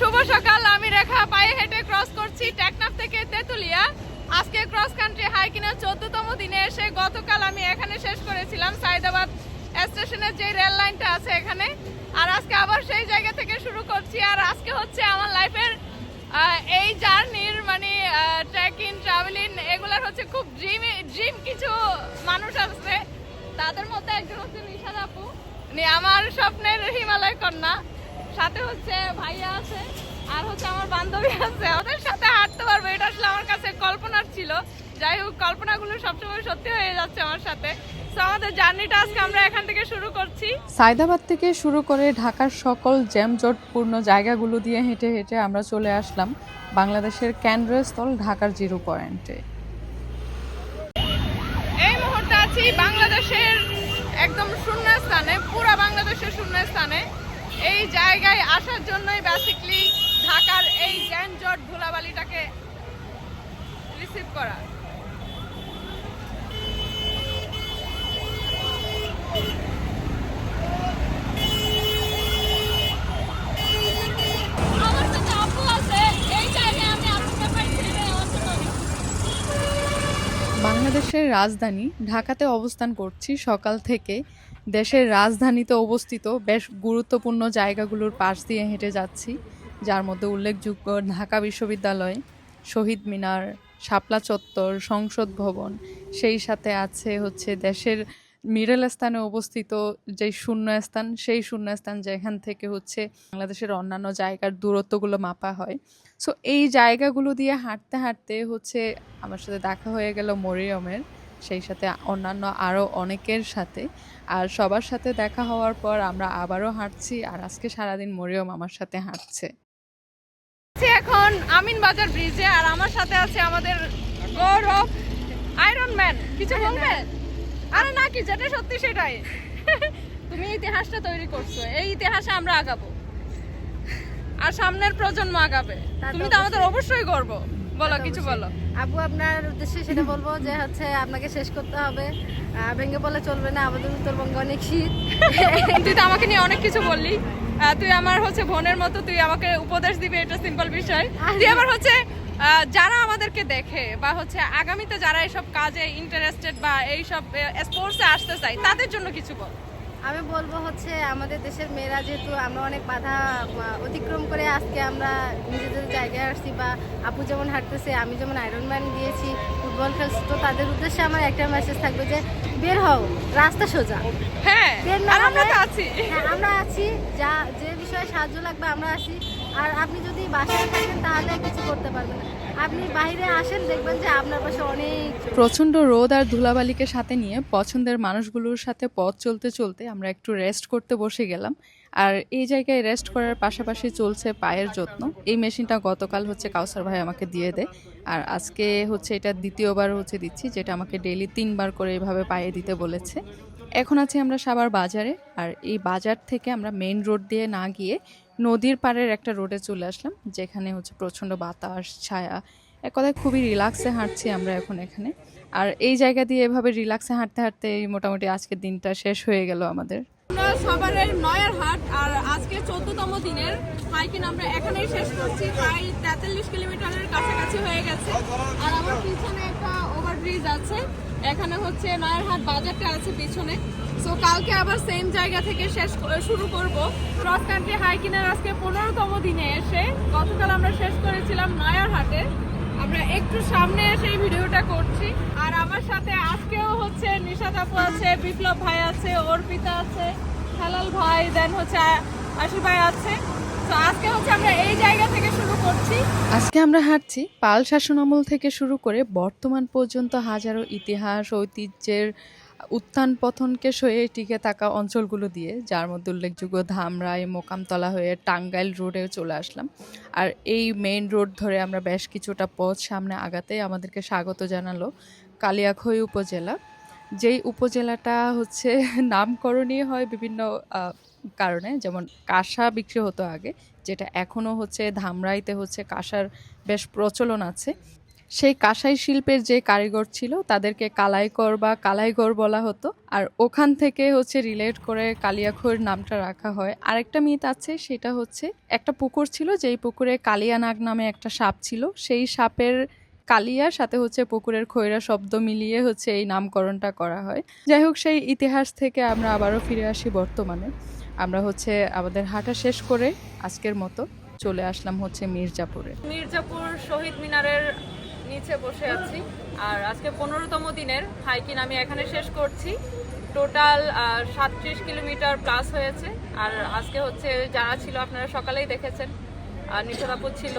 শুভ সকাল, আমি রেখা, পায়ে হেঁটে ক্রস করছি টেকনাফ থেকে তেতুলিয়া। আজকে ক্রস কান্ট্রি হাইকিংয়ের চোদ্দতম দিনে এসে গতকাল আমি এখানে শেষ করেছিলাম, সাইদাবাদ স্টেশনের যে রেল লাইনটা আছে এখানে। আর আজকে আবার সেই জায়গা থেকে শুরু করছি, আর আজকে হচ্ছে আমার লাইফের এই জার্নির মানে ট্রেকিং ট্রাভেলিং এগুলার হচ্ছে খুব ড্রিম ড্রিম কিছু মানুষ আছে। তাদের মধ্যে একজন হচ্ছে নিশাদ আপু। আমার স্বপ্নের হিমালয় কন্যা। সাথে হচ্ছে ভাইয়া আছে আর হচ্ছে আমার বান্ধবী আছে। ওদের সাথে হাঁটতে পারব এটা আসলে আমার কাছে কল্পনার ছিল। যাই হোক কল্পনাগুলো সবসময় সত্যি হয়ে যাচ্ছে আমার সাথে। আমাদের জার্নিটা আজকে আমরা এখান থেকে শুরু করছি। সায়দাবাদ থেকে শুরু করে ঢাকার সকল জ্যামজটপূর্ণ জায়গাগুলো দিয়ে হেঁটে হেঁটে আমরা চলে আসলাম বাংলাদেশের কেন্দ্রস্থল ঢাকার জিরো পয়েন্টে। এই মুহূর্তে আছি বাংলাদেশের একদম শূন্য স্থানে পুরা বাংলাদেশের শূন্য স্থানে এই জায়গায় আসার জন্যই বেসিকলি ঢাকার এই জ্যানজট ধুলাবালিটাকে রিসিভ করা আমার সাথে আপু আছে এই জায়গায় আমি আপুকে পাইছি আমার জন্য বাংলাদেশের রাজধানী ঢাকাতে অবস্থান করছি সকাল থেকে। দেশের রাজধানীতে অবস্থিত বেশ গুরুত্বপূর্ণ জায়গাগুলোর পাশ দিয়ে হেঁটে যাচ্ছি, যার মধ্যে উল্লেখযোগ্য ঢাকা বিশ্ববিদ্যালয়, শহীদ মিনার, শাপলা চত্বর, সংসদ ভবন। সেই সাথে আছে হচ্ছে দেশের মিডল স্থানে অবস্থিত যে শূন্য স্থান সেই শূন্য স্থান যেখান থেকে হচ্ছে বাংলাদেশের অন্যান্য জায়গার দূরত্বগুলো মাপা হয়। সো এই জায়গাগুলো দিয়ে হাঁটতে হাঁটতে হচ্ছে আমার সাথে দেখা হয়ে গেল মরিয়মের, সেই সাথে অন্যান্য আরও অনেকের সাথে। আর সবার সাথে দেখা হওয়ার পর আমরা আবারও হাঁটছি আর আজকে সারাদিন মরিয়ম আমার সাথে হাঁটছে। এখন আমিন বাজার ব্রিজে আর আমার সাথে আছে আমাদের গৌরব আয়রন ম্যান কিছু বলবেন? আরে না কি যেটা সত্যি সেটাই। তুমি ইতিহাসটা তৈরি করছ এই ইতিহাসে আমরা আগাবো। আর সামনের প্রজন্ম আগাবে। তুমি তো আমাদের অবশ্যই। করব বলো কিছু বলো। আবু আপনার উদ্দেশ্যে সেটা বলব যে হচ্ছে আপনাকে শেষ করতে হবে। ভেঙে বলে চলবে না আমাদের উত্তরবঙ্গে অনেক শীত তুই তো আমাকে নিয়ে অনেক কিছু বললি। তুই আমার হচ্ছে বোনের মতো তুই আমাকে উপদেশ দিবি এটা সিম্পল বিষয়। তুই আমার হচ্ছে যারা আমাদেরকে দেখে বা হচ্ছে আগামীতে যারা এইসব কাজে ইন্টারেস্টেড বা এইসব স্পোর্টসে আসতে চাই তাদের জন্য কিছু বল। আমি বলব হচ্ছে আমাদের দেশের মেয়েরা যেহেতু আমরা অনেক বাধা অতিক্রম করে আজকে আমরা নিজেদের জায়গায় আসছি বা আপু যেমন হাঁটতেছে আমি যেমন আয়রন ম্যান দিয়েছি ফুটবল খেলছি তো তাদের উদ্দেশ্যে আমার একটা মেসেজ থাকবে যে বের হও রাস্তা সোজা। হ্যাঁ আমরা আছি। হ্যাঁ আমরা আছি যা যে বিষয়ে সাহায্য লাগবে আমরা আছি। আর আপনি যদি বাসায় থাকেন, তাহলে কিছু করতে পারবেন আপনি বাইরে আসেন, দেখবেন যে আপনার পাশে অনেক। প্রচণ্ড রোদ আর ধুলাবালিকে সাথে নিয়ে পছন্দের মানুষগুলোর সাথে পথ চলতে চলতে আমরা একটু রেস্ট করতে বসে গেলাম। আর এই জায়গায় রেস্ট করার পাশাপাশি চলছে পায়ের যত্ন। এই মেশিনটা গতকাল হচ্ছে কাউসার ভাই আমাকে দিয়ে দেয়। আর আজকে হচ্ছে এটা দ্বিতীয়বার হচ্ছে দিচ্ছি, যেটা আমাকে ডেলি তিনবার করে এভাবে পায়ে দিতে বলেছে। এখন আছি আমরা সাবার বাজারে। আর এই বাজার থেকে আমরা মেইন রোড দিয়ে না গিয়ে নদীর পাড়ের একটা রোডে চলে আসলাম, যেখানে হচ্ছে প্রচণ্ড বাতাস, ছায়া। এক কথায় খুবই রিল্যাক্সে হাঁটছি আমরা এখন এখানে। আর এই জায়গা দিয়ে এভাবে রিল্যাক্সে হাঁটতে হাঁটতে মোটামুটি আজকের দিনটা শেষ হয়ে গেল আমাদের। নয়ার হাট আর আজকে চোদ্দতম দিনের হাইকিং আমরা এখানেই শেষ করছি। প্রায় তেতাল্লিশ কিলোমিটারের কাছাকাছি হয়ে গেছে। আর আমার পিছনে একটা ওভারব্রিজ আছে। এখানে হচ্ছে নয়ারহাট বাজারটা আছে পিছনে। সো কালকে আবার সেম জায়গা থেকে শেষ শুরু করব। ক্রস কান্ট্রি হাইকিংয়ের আজকে পনেরোতম দিনে এসে গতকাল আমরা শেষ করেছিলাম নয়ারহাটে। আমরা একটু সামনে এসে এই ভিডিওটা করছি। আর আমার সাথে আজকেও হচ্ছে নিশা আপু আছে, বিপ্লব ভাই আছে, অর্পিতা আছে, হেলাল ভাই দেন হচ্ছে আ- আশিস ভাই আছে। আজকে আমরা হাঁটছি পাল শাসন আমল থেকে শুরু করে বর্তমান পর্যন্ত হাজারো ইতিহাস, ঐতিহ্যের উত্থান পথনকে সয়ে টিকে থাকা অঞ্চলগুলো দিয়ে, যার মধ্যে উল্লেখযোগ্য ধামরাই, মোকামতলা হয়ে টাঙ্গাইল রোডে চলে আসলাম। আর এই মেইন রোড ধরে আমরা বেশ কিছুটা পথ সামনে আগাতে আমাদেরকে স্বাগত জানালো কালিয়াখৈ উপজেলা। যেই উপজেলাটা হচ্ছে নামকরণই হয় বিভিন্ন কারণে, যেমন কাঁসা বিক্রি হতো আগে, যেটা এখনও হচ্ছে ধামরাইতে হচ্ছে কাঁসার বেশ প্রচলন আছে। সেই কাঁসাই শিল্পের যে কারিগর ছিল, তাদেরকে কালাইকর বা কালাইগর বলা হতো। আর ওখান থেকে হচ্ছে রিলেট করে কালিয়াখৈর নামটা রাখা হয়। আরেকটা মিথ আছে, সেটা হচ্ছে একটা পুকুর ছিল, যেই পুকুরে কালিয়ানাগ নামে একটা সাপ ছিল। সেই সাপের কালিয়ার সাথে হচ্ছে পুকুরের খৈরা শব্দ মিলিয়ে হচ্ছে এই নামকরণটা করা হয়। যাই হোক, সেই ইতিহাস থেকে আমরা আবারও ফিরে আসি বর্তমানে। আমরা হচ্ছে আমাদের হাঁটা শেষ করে আজকের মতো চলে আসলাম হচ্ছে মির্জাপুরে। মির্জাপুর শহীদ মিনারের নিচে বসে আছি। আর আজকে পনেরোতম দিনের হাইকিং আমি এখানে শেষ করছি। টোটাল সাতত্রিশ কিলোমিটার প্লাস হয়েছে। আর আজকে হচ্ছে যারা ছিল আপনারা সকালেই দেখেছেন। আর নিশাদাপুর ছিল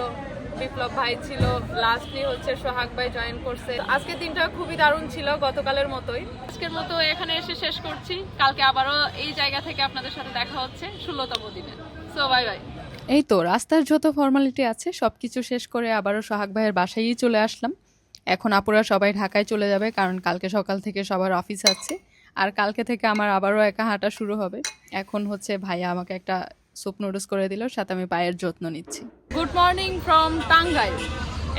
বিপ্লব ভাই ছিল লাস্টলি হচ্ছে সোহাগ ভাই জয়েন করছে। আজকের দিনটা খুবই দারুণ ছিল গতকালের মতোই। আজকের মতো এখানে এসে শেষ করছি। কালকে আবারও এই জায়গা থেকে আপনাদের সাথে দেখা হচ্ছে ষোলোতম দিনে। সো বাই বাই এই তো, রাস্তার যত ফর্মালিটি আছে সব কিছু শেষ করে আবারও সোহাগ ভাইয়ের বাসায়ই চলে আসলাম। এখন আপুরা সবাই ঢাকায় চলে যাবে, কারণ কালকে সকাল থেকে সবার অফিস আছে। আর কালকে থেকে আমার আবারও একা হাঁটা শুরু হবে। এখন হচ্ছে ভাইয়া আমাকে একটা স্যুপ নুডলস করে দিল, সাথে আমি পায়ের যত্ন নিচ্ছি। গুড মর্নিং ফ্রম টাঙ্গাইল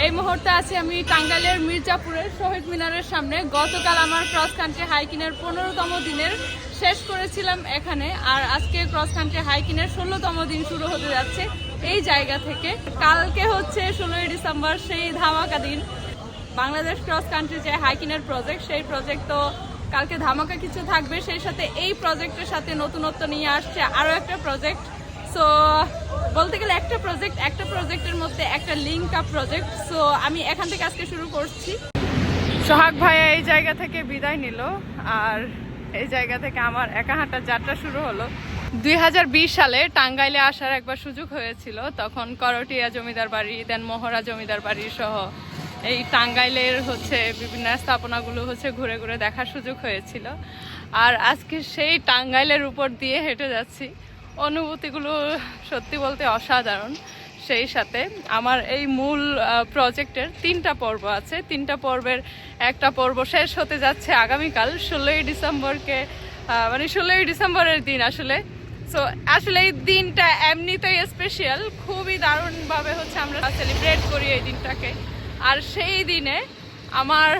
এই মুহূর্তে আছি আমি টাঙ্গাইলের মির্জাপুরের শহীদ মিনারের সামনে। গতকাল আমার ক্রস কান্ট্রি হাইকিংয়ের পনেরোতম দিনের শেষ করেছিলাম এখানে, আর আজকে ক্রস কান্ট্রি হাইকিংয়ের ষোলোতম দিন শুরু হতে যাচ্ছে এই জায়গা থেকে। কালকে হচ্ছে ষোলোই ডিসেম্বর, সেই ধামাকা দিন। বাংলাদেশ ক্রস কান্ট্রি যে হাইকিংয়ের প্রজেক্ট সেই প্রজেক্ট তো কালকে ধামাকা কিছু থাকবে। সেই সাথে এই প্রজেক্টের সাথে নতুনত্ব নিয়ে আসছে আরও একটা প্রজেক্ট সো বলতে গেলে একটা প্রজেক্ট একটা প্রজেক্টের মধ্যে একটা লিঙ্ক আপ প্রজেক্ট সো আমি এখান থেকে আজকে শুরু করছি। সোহাগ ভাইয়া এই জায়গা থেকে বিদায় নিল। আর এই জায়গা থেকে আমার একা হাঁটার যাত্রা শুরু হলো। দুই হাজার বিশ সালে টাঙ্গাইলে আসার একবার সুযোগ হয়েছিল। তখন করটিয়া জমিদার বাড়ি দেন মোহরা জমিদার বাড়ি সহ এই টাঙ্গাইলের হচ্ছে বিভিন্ন স্থাপনাগুলো হচ্ছে ঘুরে ঘুরে দেখার সুযোগ হয়েছিল। আর আজকে সেই টাঙ্গাইলের উপর দিয়ে হেঁটে যাচ্ছি। অনুভূতিগুলো সত্যি বলতে অসাধারণ। সেই সাথে আমার এই মূল প্রজেক্টের তিনটা পর্ব আছে। তিনটা পর্বের একটা পর্ব শেষ হতে যাচ্ছে আগামীকাল, ষোলোই ডিসেম্বরকে মানে ষোলোই ডিসেম্বরের দিন আসলে। সো আসলে এই দিনটা এমনিতেই স্পেশাল খুবই দারুণভাবে হচ্ছে আমরা সেলিব্রেট করি এই দিনটাকে। আর সেই দিনে আমার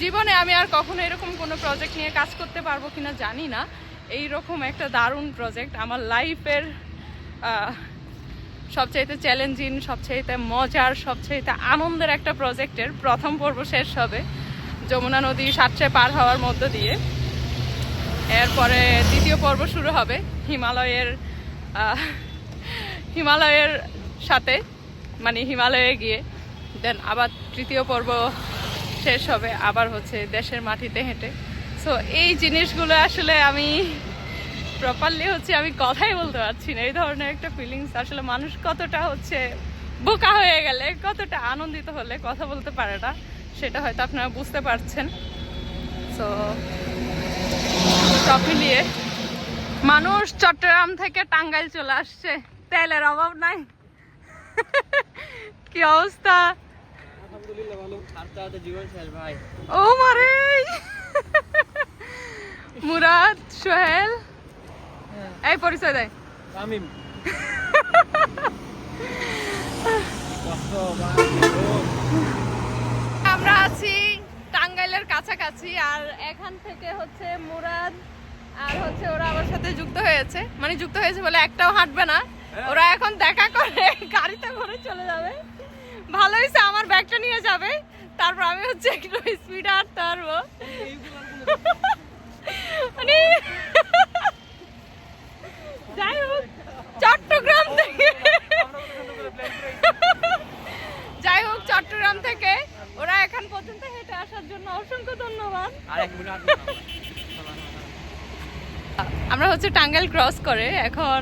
জীবনে আমি আর কখনো এরকম কোনো প্রজেক্ট নিয়ে কাজ করতে পারব কিনা জানি না। এই রকম একটা দারুণ প্রজেক্ট আমার লাইফের সবচাইতে চ্যালেঞ্জিং সবচাইতে মজার, সবচাইতে আনন্দের একটা প্রজেক্টের প্রথম পর্ব শেষ হবে যমুনা নদী সাতটায় পার হওয়ার মধ্য দিয়ে। এরপরে দ্বিতীয় পর্ব শুরু হবে হিমালয়ের হিমালয়ের সাথে মানে হিমালয়ে গিয়ে। দেন আবার তৃতীয় পর্ব শেষ হবে, আবার হচ্ছে দেশের মাটিতে হেঁটে। সো এই জিনিসগুলো আসলে আমি প্রপারলি হচ্ছে আমি কথাই বলতে পারছি না। এই ধরনের একটা ফিলিংস আসলে মানুষ কতটা হচ্ছে বোকা হয়ে গেলে কতটা আনন্দিত হলে কথা বলতে পারে না সেটা হয়তো আপনারা বুঝতে পারছেন। সো সব মিলিয়ে মানুষ চট্টগ্রাম থেকে টাঙ্গাইল চলে আসছে। তেলের অভাব নাই। কি অবস্থা? ও মারে! মুরাদ সোহেল। এই পরিচয় দেয় তামিম। আমরা আছি টাঙ্গাইলের কাছাকাছি আর এখান থেকে হচ্ছে মুরাদ আর হচ্ছে ওরা আমার সাথে যুক্ত হয়েছে। মানে যুক্ত হয়েছে বলে একটাও হাঁটবে না। ওরা এখন দেখা করে গাড়িতে করে চলে যাবে। ভালো হয়েছে আমার ব্যাগটা নিয়ে যাবে। তারপর আমি হচ্ছে একটু স্পিডে হাঁটতে পারব। মানে যাই হোক চট্টগ্রাম থেকে যাই হোক চট্টগ্রাম থেকে ওরা এখন পর্যন্ত হেঁটে আসার জন্য অসংখ্য ধন্যবাদ। আমরা হচ্ছে টাঙ্গাইল ক্রস করে এখন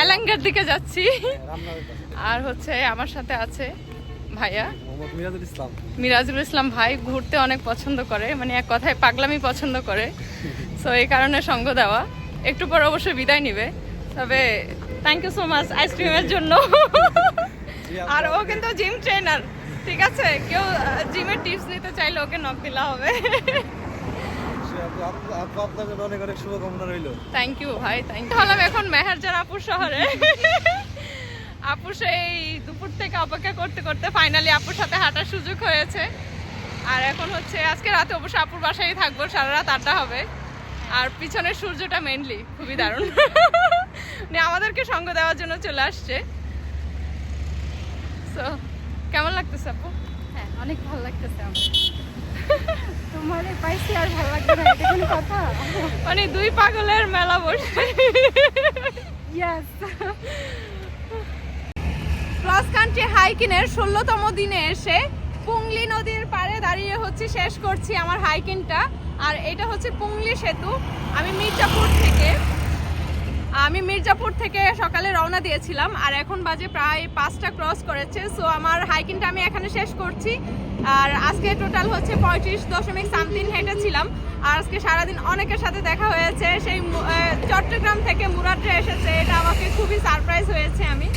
এলাঙ্গার দিকে যাচ্ছি। আর হচ্ছে আমার সাথে আছে ভাইয়া? মিরাজুল ইসলাম। মিরাজুল ইসলাম ভাই ঘুরতে অনেক পছন্দ করে মানে এক কথায় পাগলামি পছন্দ করে। সো এই কারণে সঙ্গ দেওয়া। একটু পর অবশ্যই বিদায় নিবে। তবে থ্যাংক ইউ সো মাচ আইসক্রিমের জন্য। আর ও কিন্তু জিম ট্রেনার ঠিক আছে? কেউ জিমের টিপস নিতে চাইলে ওকে নক দিলা হবে। আপু অনেক অনেক শুভকামনা রইল। থ্যাংক ইউ ভাই থ্যাংক ইউ হলাম এখন মেহেরজার আপুর শহরে। আপু সেই থেকে অপেক্ষা করতে করতে ফাইনালি আপুর সাথে হাঁটার সুযোগ হয়েছে। আর এখন হচ্ছে আজকে রাতে অবশ্য আপুর বাসায় থাকব সারা রাত আড্ডা হবে। আর পিছনের সূর্যটা মেনলি খুবই দারুণ। মানে আমাদেরকে সঙ্গ দেওয়ার জন্য চলে আসছে। সো কেমন লাগতেছে আপু? হ্যাঁ অনেক ভালো লাগতেছে আমার। তোমার পাইছি আর ভালো লাগবে না এটা কোনো কথা? মানে দুই পাগলের মেলা বসছে ইয়াস কান্ট্রি হাইকিনের ষোলোতম দিনে এসে পুংলি নদীর পাড়ে দাঁড়িয়ে হচ্ছে শেষ করছি আমার হাইকিংটা আর এটা হচ্ছে পুংলি সেতু। আমি মির্জাপুর থেকে, আমি মির্জাপুর থেকে সকালে রওনা দিয়েছিলাম আর এখন বাজে প্রায় পাঁচটা ক্রস করেছে। সো আমার হাইকিংটা আমি এখানে শেষ করছি। আর আজকে টোটাল হচ্ছে পঁয়ত্রিশ দশমিক সামথিং হেঁটেছিলাম। আর আজকে সারাদিন অনেকের সাথে দেখা হয়েছে। সেই চট্টগ্রাম থেকে মুরাদরা এসেছে। এটা আমাকে খুবই সারপ্রাইজ হয়েছে আমি।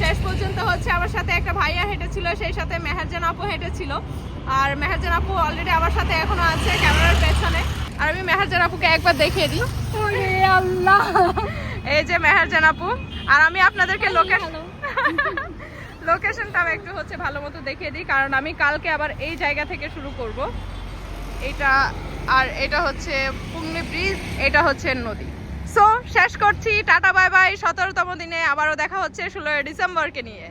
শেষ পর্যন্ত হচ্ছে আমার সাথে একটা ভাইয়া হেঁটেছিল সেই সাথে মেহেরজান আপু হেঁটেছিল। আর মেহেরজান আপু অলরেডি আমার সাথে এখনও আছে ক্যামেরার পেছনে। আর আমি মেহেরজান আপুকে একবার দেখিয়ে দিই। আল্লাহ। এই যে মেহেরজান আপু। আর আমি আপনাদেরকে লোকেশন লোকেশনটা আমি একটু হচ্ছে ভালো মতো দেখিয়ে দিই কারণ আমি কালকে আবার এই জায়গা থেকে শুরু করব। এটা আর এটা হচ্ছে পুংলি ব্রিজ এটা হচ্ছে নদী। সো শেষ করছি টাটা বাই বাই। সতেরোতম দিনে আবারও দেখা হচ্ছে ষোলোই ডিসেম্বরকে নিয়ে।